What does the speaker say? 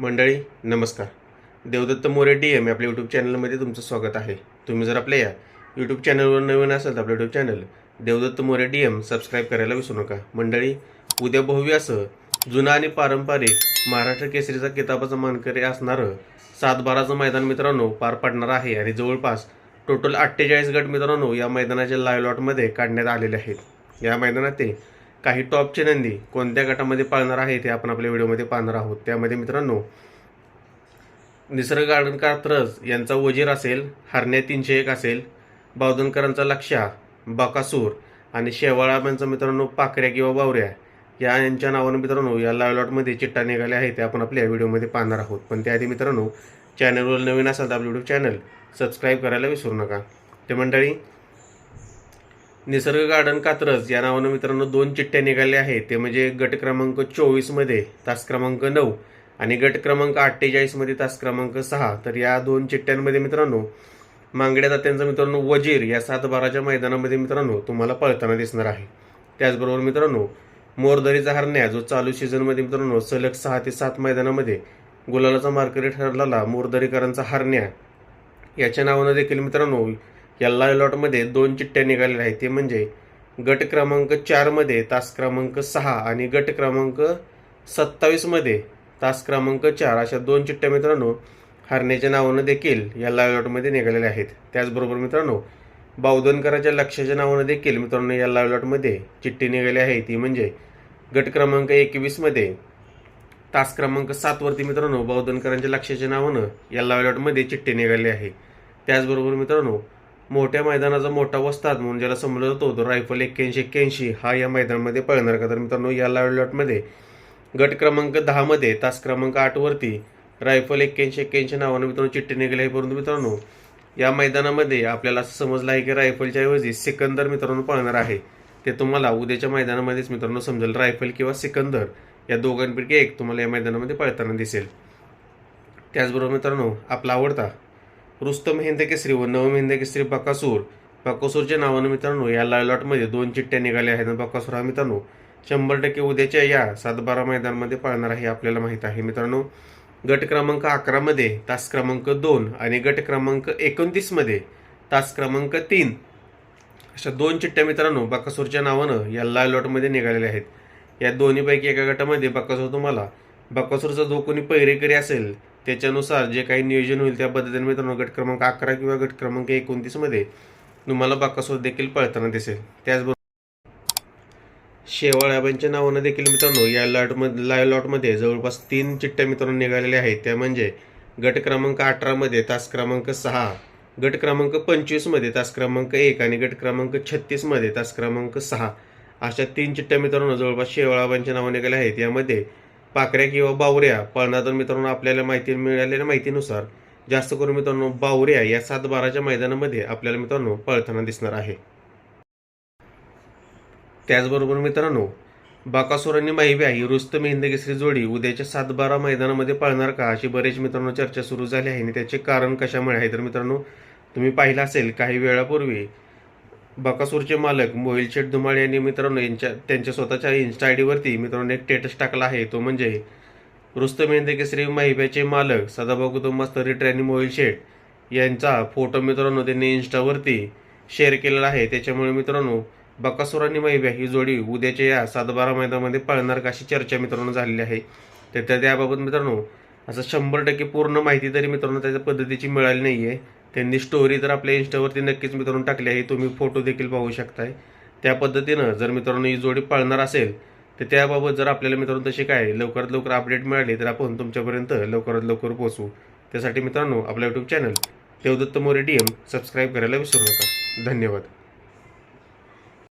मंडळी नमस्कार. Devdatt More D M आपल्या यूट्यूब चॅनलमध्ये तुमचं स्वागत आहे. तुम्ही जर आपल्या या यूट्यूब चॅनलवर नवीन असाल तर आपलं YouTube channel Devdatta More D M subscribe करायला विसरू नका. मंडळी उद्या भव्य असं जुना आणि पारंपरिक महाराष्ट्र केसरीचा किताबाचा मानकरी असणारं सातबाराचं मैदान मित्रांनो पार पडणार आहे आणि जवळपास टोटल अठ्ठेचाळीस गट मित्रांनो या मैदानाच्या लाईव्ह लॉटमध्ये काढण्यात आलेले आहेत. या मैदानात ते काही टॉपचे नंदी कोणत्या गटामध्ये पाळणार आहे ते आपण आपल्या व्हिडिओमध्ये पाहणार आहोत. त्यामध्ये मित्रांनो निसर्ग गार्डन कात्रज यांचा वजीर असेल हरण्या तीनशे एक असेल बावधनकरांचा लक्षा बकासूर आणि शेवाळाबांचा मित्रांनो पाकऱ्या किंवा बावऱ्या या यांच्या नावानं मित्रांनो या लायलॉटमध्ये चिट्टा निघाले आहेत ते आपण आपल्या व्हिडिओमध्ये पाहणार आहोत. पण त्याआधी मित्रांनो चॅनलवर नवीन असाल तर आपलं यूट्यूब चॅनल सबस्क्राईब करायला विसरू नका. ते मंडळी निसर्ग गार्डन कात्रज या नावानं मित्रांनो दोन चिठ्ठ्या निघाल्या आहेत. ते म्हणजे गट क्रमांक चोवीसमध्ये तास क्रमांक नऊ आणि गट क्रमांक अठ्ठेचाळीसमध्ये तास क्रमांक सहा. तर या दोन चिठ्ठ्यांमध्ये मित्रांनो मांगड्या दात्यांचा मित्रांनो वजीर या सात बाराच्या मैदानामध्ये मित्रांनो तुम्हाला पळताना दिसणार आहे. त्याचबरोबर मित्रांनो मोरदरीचा हरण्या जो चालू सीझनमध्ये मित्रांनो सलग सहा ते सात मैदानामध्ये गुलालाचा मार्करी ठरलेला मोरदरीकरांचा हरण्या याच्या नावानं देखील मित्रांनो या लॉटमध्ये दोन चिठ्ठ्या निघालेल्या आहेत. ते म्हणजे गट क्रमांक चारमध्ये तास क्रमांक सहा आणि गट क्रमांक सत्तावीसमध्ये तास क्रमांक चार अशा दोन चिठ्ठ्या मित्रांनो हरण्याच्या नावानं देखील या लॉटमध्ये निघालेल्या आहेत. त्याचबरोबर मित्रांनो बावधनकराच्या लक्षाच्या नावानं देखील मित्रांनो या लॉटमध्ये चिठ्ठी निघाली आहे. ती म्हणजे गट क्रमांक एकवीसमध्ये तास क्रमांक सातवरती मित्रांनो बावधनकरांच्या लक्षाच्या नावानं या लॉटमध्ये चिठ्ठी निघाली आहे. त्याचबरोबर मित्रांनो मोठ्या मैदानाचा मोठा वस्ताद म्हणून ज्याला समजलं जातो तो रायफल एक्क्याऐंशी एक्क्याऐंशी हा या मैदानामध्ये पळणार का तर मित्रांनो या लाईव्ह लॉटमध्ये गट क्रमांक दहामध्ये तास क्रमांक आठवरती रायफल एक्क्याऐंशी एक्क्याऐंशी नावानं मित्रांनो चिठ्ठी निघाली आहे. परंतु मित्रांनो या मैदानामध्ये आपल्याला असं समजलं आहे की रायफलच्या ऐवजी सिकंदर मित्रांनो पळणार आहे. ते तुम्हाला उद्याच्या मैदानामध्येच मित्रांनो समजेल रायफल किंवा सिकंदर. या दोघांपैकी एक तुम्हाला या मैदानामध्ये पळताना दिसेल. त्याचबरोबर मित्रांनो आपला आवडता रुस्तम हिंद केसरी व नवम हिंद केसरी बकासूर. बकासूरच्या नावानं मित्रांनो या लायलॉटमध्ये दोन चिठ्ठ्या निघाल्या आहेत. बकासूर हा मित्रांनो शंभर टक्के उद्याच्या या सातबारा मैदानामध्ये पाळणार आहे आपल्याला माहीत आहे. मित्रांनो गट क्रमांक अकरामध्ये तास क्रमांक दोन आणि गट क्रमांक एकोणतीसमध्ये तास क्रमांक तीन अशा दोन चिठ्ठ्या मित्रांनो बकासूरच्या नावानं या लायलॉटमध्ये निघालेल्या आहेत. या दोन्हीपैकी एका गटामध्ये बकासूर तुम्हाला बकासूरचा जो कोणी पैरेकरी असेल त्याच्यानुसार जे काही नियोजन होईल त्या पद्धतीने मित्रांनो गट क्रमांक अकरा किंवा गट क्रमांक एकोणतीसमध्ये तुम्हाला बकासूर देखील पळताना दिसेल. त्याचबरोबर शेवाळ्याबांच्या नावानं देखील मित्रांनो या लॉटमध्ये लाय लॉटमध्ये जवळपास तीन चिठ्ठ्या मित्रांनो निघालेल्या आहेत. त्या म्हणजे गट क्रमांक अठरामध्ये तास क्रमांक सहा गट क्रमांक पंचवीसमध्ये तास क्रमांक एक आणि गट क्रमांक छत्तीसमध्ये तास क्रमांक सहा अशा तीन चिठ्ठ्या मित्रांनो जवळपास शेवाळाबांच्या नावं निघाल्या आहेत. यामध्ये पाकऱ्या किंवा बावऱ्या पळणार तर मित्रांनो आपल्याला माहिती मिळालेल्या माहितीनुसार जास्त करून मित्रांनो बावऱ्या या सात बाराच्या मैदानामध्ये आपल्याला मित्रांनो पळताना दिसणार आहे. त्याचबरोबर मित्रांनो बाकासूर आणि माहिव्या ही रुस्तम हिंदकेसरी जोडी उद्याच्या सात बारा मैदानामध्ये पळणार का अशी बरेच मित्रांनो चर्चा सुरू झाली आहे आणि त्याचे कारण कशामुळे आहे तर मित्रांनो तुम्ही पाहिलं असेल काही वेळापूर्वी बकासूरचे मालक मोहिल शेठ धुमाळे यांनी मित्रांनो यांच्या त्यांच्या स्वतःच्या इन्स्टा आय डीवरती मित्रांनो एक स्टेटस टाकला आहे. तो म्हणजे रुस्तम श्री माहिब्याचे मालक सदाभाऊ कुटुंब रिटर आणि मोहिल शेठ यांचा फोटो मित्रांनो त्यांनी इन्स्टावरती शेअर केलेला आहे. त्याच्यामुळे मित्रांनो बकासूर आणि महिब्या ही जोडी उद्याच्या या सातबारा मैदानामध्ये पळणार का अशी चर्चा मित्रांनो झालेली आहे. तर त्याबाबत मित्रांनो असं शंभर टक्के पूर्ण माहिती तरी मित्रांनो त्याच्या पद्धतीची मिळाली नाही आहे त्यांनी स्टोरी तर आपल्या इन्स्टावरती नक्कीच मित्रांनो टाकली आहे. तुम्ही फोटो देखील पाहू शकताय. त्या पद्धतीनं जर मित्रांनो ही जोडी पळणार असेल तर त्याबाबत जर आपल्याला मित्रांनो तशी काय लवकरात लवकर अपडेट मिळाली तर आपण तुमच्यापर्यंत लवकरात लवकर पोहोचू. त्यासाठी मित्रांनो आपला YouTube channel Devdatta More D M subscribe करायला विसरू नका. धन्यवाद.